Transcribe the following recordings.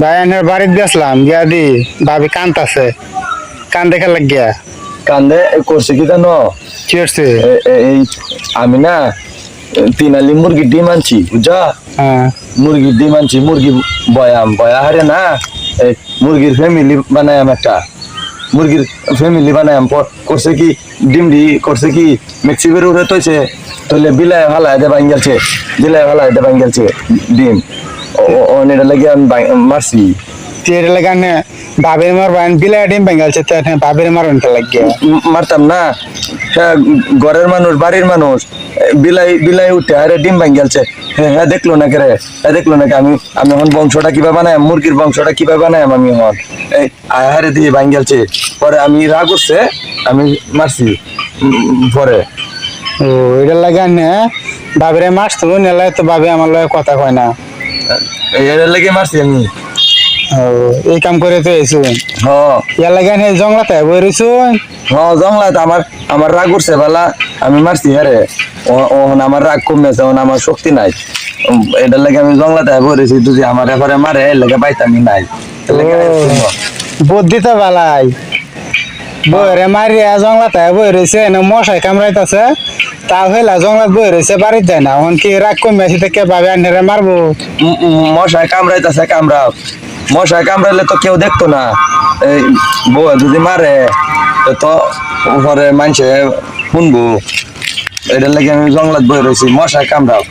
ভাই এনের বাড়িতে গেছিলাম গিয়া দি ভাবি কান্তাছে কান দেখা লাগিয়া? কান্দে করছে কি জানো? কি এ- এই আমি না তিন আলি মুরগির ডিম আনছি বুঝা হ্যাঁ। মুরগির ডিম আনছি মুরগি বয়াম বয়া হারে না এই মুরগির ফ্যামিলি বানায়াম একটা। মুরগির ফ্যামিলি বানায়াম করছে কি ডিম দি করছে কি মেক্সিবের উড়ে তৈছে তইলে বিলাই হালায় দে ভাঙ গেছে বিলাই হালায় দে ভাঙ ডিম। এটা লাগে আমি মারছি। তেরে লাগানে বাবের মার বাইন বিলাই ডিম বেঙ্গালছে তো বাবের মারন কে লাগিয়া ম- মারতাম না। হ্যাঁ ঘরের মানুষ বাড়ির মানুষ বিলাই বিলাই উঠে আরে ডিম ভাঙ গেছে হ্যাঁ হ্যাঁ দেখল না কেরে হ্যাঁ দেখল না আমি আমি এখন বংশটা কীভাবে বানাই মুরগির বংশটা কীভাবে বানাই আমি এখন? এই আহারে দিয়ে ভাঙ গেছে পরে আমি রাগ করছে আমি মারছি পরে। ও এটা লাগানে বাবেরে মারছো নেলে তো বাবে আমার লগে কথা কয় না। এর লেগে মারছি আমি। এই কাম করে তো এসো হ। ইয়া লাগানে জংলাতে বই রইছো হ জংলাত আমার আমার রাগ করছে বালা আমি মারছি আরে। ওহন আমার রাগ কমেছে ওহন আমার শক্তি নাই। এটার লাগে আমি জংলাতে ভরেছি যদি আমার এবারে মারে এর লাগে পাইতামি নাই। এর লাগে আইছি। না। বুদ্ধি তো বালাই বইরে মারিয়া জংলাতে বই রইছে মশাই কামড়াইতাছে। তা হইলা জংলাত বই রইছে বাড়িতে না। এখন কি রাগ কমে আসি থেকে বাবে আন্ধারে মারবো? মশায় কামড়াইতেছে কামড়াও। মশায় কামড়াইলে তো কেউ দেখতো না। এই বউ যদি মারে তো পরে মানুষে শুনব। এটার লাগে আমি জংলাত বই রয়েছি মশায় কামড়াও।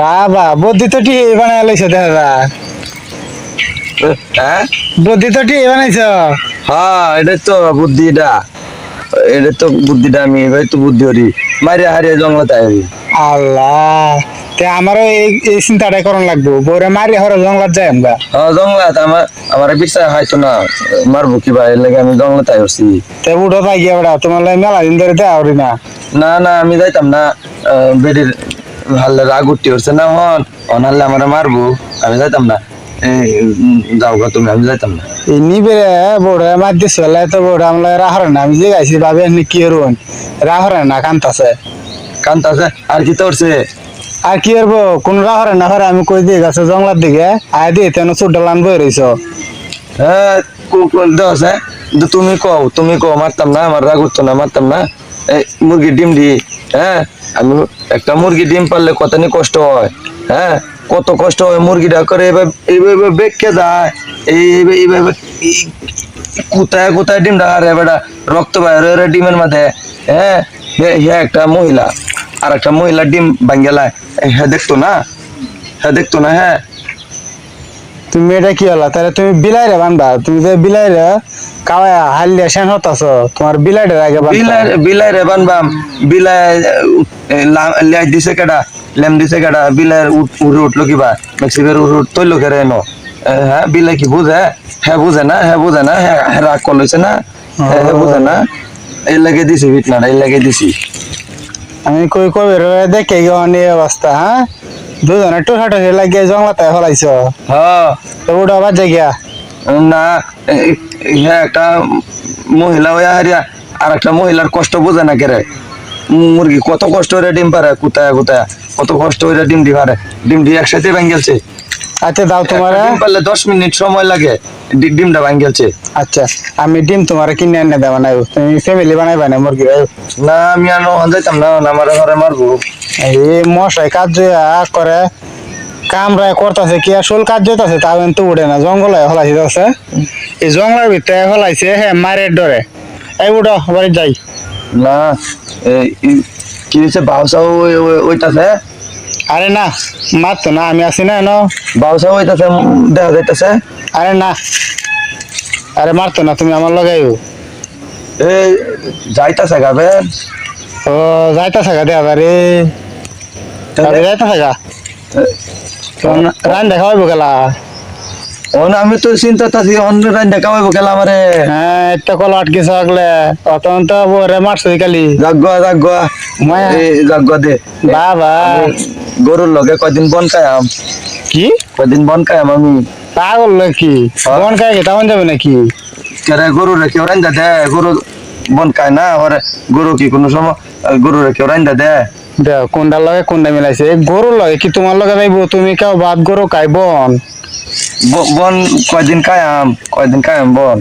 বাবা বুদ্ধি তো ঠিক বানাই লাইছে এ, হ্যাঁ? বুদ্ধি তো ঠিক বানাইছ। হ্যাঁ এটা তো বুদ্ধিটা। এটা তো বুদ্ধিটা আমি এবার তো বুদ্ধি হরি। মারিয়া হারিয়ে জঙ্গলাতে আইবি আল্লাহ তে আমারও এই এই চিন্তাটাই করন লাগবো। বউরে মারি হরে জংলাত যাই আমরা। হ্যাঁ জঙ্গলাত আমার আমার বিশ্বাস হয়তো না। মারবো কি ভাই? লাগে আমি জঙ্গলাতে আইছি তে উঠো তাই গিয়ে বেড়া তোমার লাগে মেলা দিন ধরে দেওয়া হরি না। না না আমি যাইতাম না। বেডির হাল্লে রাগ উঠতে হচ্ছে না হন। অনালে আমার মারবো। আমি যাইতাম না। যাও গা তুমি আমি যাইতাম না। এই নিবে বড় মার দিস তো বড় আমরা রাহরে না আমি যে গাইছি ভাবে এমনি কি রাহরে না কান্তাছে। কান্ত আর কি তোরছে আর কি করব কোন রাহরে না হরে আমি কই দিয়ে গেছে জংলার দিকে আয় দিয়ে তেন চুট ডালান বই রইছ। হ্যাঁ দেওয়া তুমি কও তুমি কও মারতাম না আমার রাগ উঠতো না মারতাম না। মুরগির ডিম দি হ্যাঁ? আমি একটা মুরগি ডিম পারলে কত কষ্ট হয়? হ্যাঁ? কত কষ্ট হয় মুরগিটা করে এবার এইভাবে বেঁকে যায় এই এইভাবে- এইভাবে কোথায় কোথায় ডিম ডাকার বেটা রক্ত বাইরে ডিমের মাঝে হ্যাঁ? একটা মহিলা আর একটা মহিলা ডিম ভাঙ্গেলায় হ্যাঁ দেখতো না? হ্যাঁ দেখতো না হ্যাঁ? তুমি এটা কি হলো? তাহলে তুমি বিলাই রে বানবা তুমি যে বিলাই রে কাওয়া হালিয়া সেন হতাছ তোমার বিলাই রে আগে বানবা বিলাই বিলাই রে বানবাম বিলাই লাই দিছে কেডা? লেম দিছে কেডা বিলাই উড়ে উঠল কিবা মেক্সিবের উড়ে উঠ তৈল কেরে এনো হ্যাঁ বিলাই কি বুঝে হ্যাঁ বুঝে না হ্যাঁ বুঝে না হ্যাঁ রাগ করলেছে না? হ্যাঁ বুঝে না? এই লাগে দিছি বিটনাটা এই লাগে দিছি। আমি কই কবে দেখে গিয়ে অনেক অবস্থা হ্যাঁ দুজনে টুসাটো লাগিয়ে জংলাতে হলাইছ হ্যাঁ তো উঠো বাজে গিয়া। না একটা মহিলা হয়ে হারিয়া আর একটা মহিলার কষ্ট বোঝে না কেরে মুরগি কত কষ্ট করে ডিম পারে কোথায় কোথায় কত কষ্ট করে ডিম দি পারে। ডিম দি একসাথে ভাঙ্গেলছে আচ্ছা দাও তোমার। ডিম পারলে দশ মিনিট সময় লাগে ডিমটা ভাঙ্গেলছে আচ্ছা আমি ডিম তোমার কিনে এনে দেওয়া নাই তুমি ফ্যামিলি বানাইবা না মুরগি? ভাই না আমি আর নহন যাইতাম না আমার ঘরে মারবো। এই মশাই কাজ করে। কামরায় করতেছে কি আসল কাজ যেতেছে তাও কিন্তু উঠে না। জঙ্গলে হলাইছে আছে এই জঙ্গলের ভিতরে হলাইছে হ্যাঁ মারের ডরে। এই উঠো বাড়ি যাই। না কি হয়েছে বাউসাও ওইটাছে আরে না মারতো না আমি আছি না ন বাউসাও ওইটাছে দেখা যাইতেছে। আরে না। আরে মারতো না তুমি আমার লগাইও এই যাইতাছে গাবে ও যাইতা থাকা দে আবার রে যাইতা থাকা রান দেখাবো গেলা। অন আমি তো চিন্তা তাছি অন্য রান দেখা হইব গেল আমারে? হ্যাঁ একটা কল আটকে থাকলে অতন তো বরে মারছো কালি জাগুয়া জাগুয়া মায়া। জাগুয়া দে। বাবা। গরুর লগে কয়দিন বন খায়াম কি? কয়দিন বন খায়াম আমি। পাগল নাকি? হ্যাঁ। মন খাই তেমন যাবে নাকি? কেরে গরু রে কেউ রান্দা দে। গরু বন খায় না ওরে গরু কি কোনো সময় গরু রে কেউ রান্দা দে। দেখ কোনটা লগে কোনটা মিলাইছে? এই গরু লগে কি তোমার লগে যাইব? তুমি কেউ বাদ গরু খাইবন ব- বন কয়দিন কায়াম কয়দিন কায়াম বন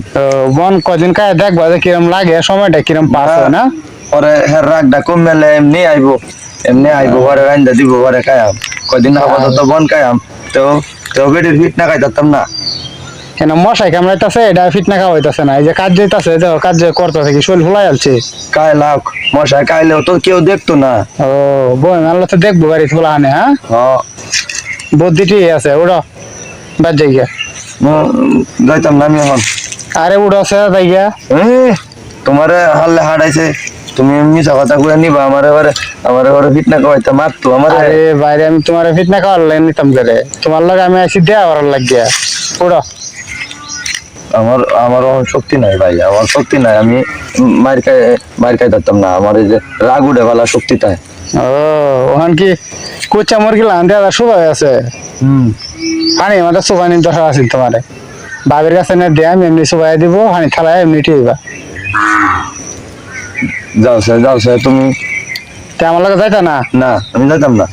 বন কদিন কায় দেখবা যে কিরম লাগে সময়টা কিরম পাস হয় না? পরে হের রাগটা কম মেলে এমনি আইবো এমনি আইবো ঘরে রান্দা দিব ঘরে কায়াম। কয়দিন আপাতত বন কায়াম। তো তো বেটির ফিট না খাইতাম না। কেন মশাই কামড়াইতেছে? এটা ফিট না খাওয়াইতেছে না। এই যে কাজ যেতেছে দেখো কাজ যে করতেছে কি শরীর ফুলাই আলছে? কায় লাখ মশাই কাইলেও তো কেউ দেখতো না। ও বই মানলে তো দেখব বাড়ি ফুলা আনে হ্যাঁ বুদ্ধিটি আছে উড়ো। বাদ যাই গিয়া। উম, যাইতাম না আমি এখন। আরে উড়ো গিয়া। এ, তোমারে হারলে হারাইছে। তুমি মিছা কথা কয়ে নিবা আমার এবারে আমার এবারে ফিট না খাওয়াইতে মারতো আমার। আরে বাইরে আমি তোমার ফিট না খাওয়ার লাগে নিতাম করে তোমার লাগে আমি আসি দেওয়া করার লাগিয়া। উড়ো আমার আমার শক্তি নাই ভাই আমার শক্তি নাই। আমি মার খাই মার খাই ধরতাম না। আমার এই যে রাগ উঠে গেলা শক্তি তাই ও ওখান কি কুচা মুরগি লান দেওয়া সুবাই আছে? হুম। হানি আমাদের সুবানি দরকার আছে তোমারে বাবির কাছে না দিয়ে আমি এমনি সুবাই দিব হানি থালায় এমনি ঠিকবা যাও সে যাও সে তুমি তে আমার লাগে যাইতা না? না আমি যাইতাম না।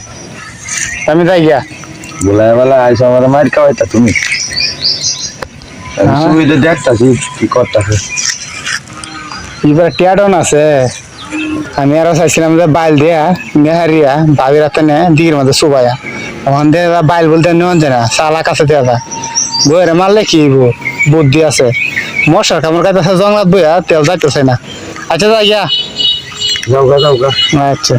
আমি যাই গিয়া। বলাই বেলা আইসো আমার মার খাওয়াইতা তুমি। আমি হ্যাঁ। সুবিধা দেখতাছি কি করতাছে। এবার টিয়াডন আছে। আমি আরও চাইছিলাম যে বাইল দিয়া নেহারিয়া ভাবির হাতে নে দিগির মধ্যে সুবাইয়া এবার বাইল বলতে নেওয়া যায় না চালা কাছে দেওয়া যায় মারলে কি? বুদ্ধি আছে। মশার কামড় কাছে জঙ্গলাত বইয়া তেল যাইতেছে না। আচ্ছা যাই গিয়া। যাও গা যাও গা। আচ্ছা।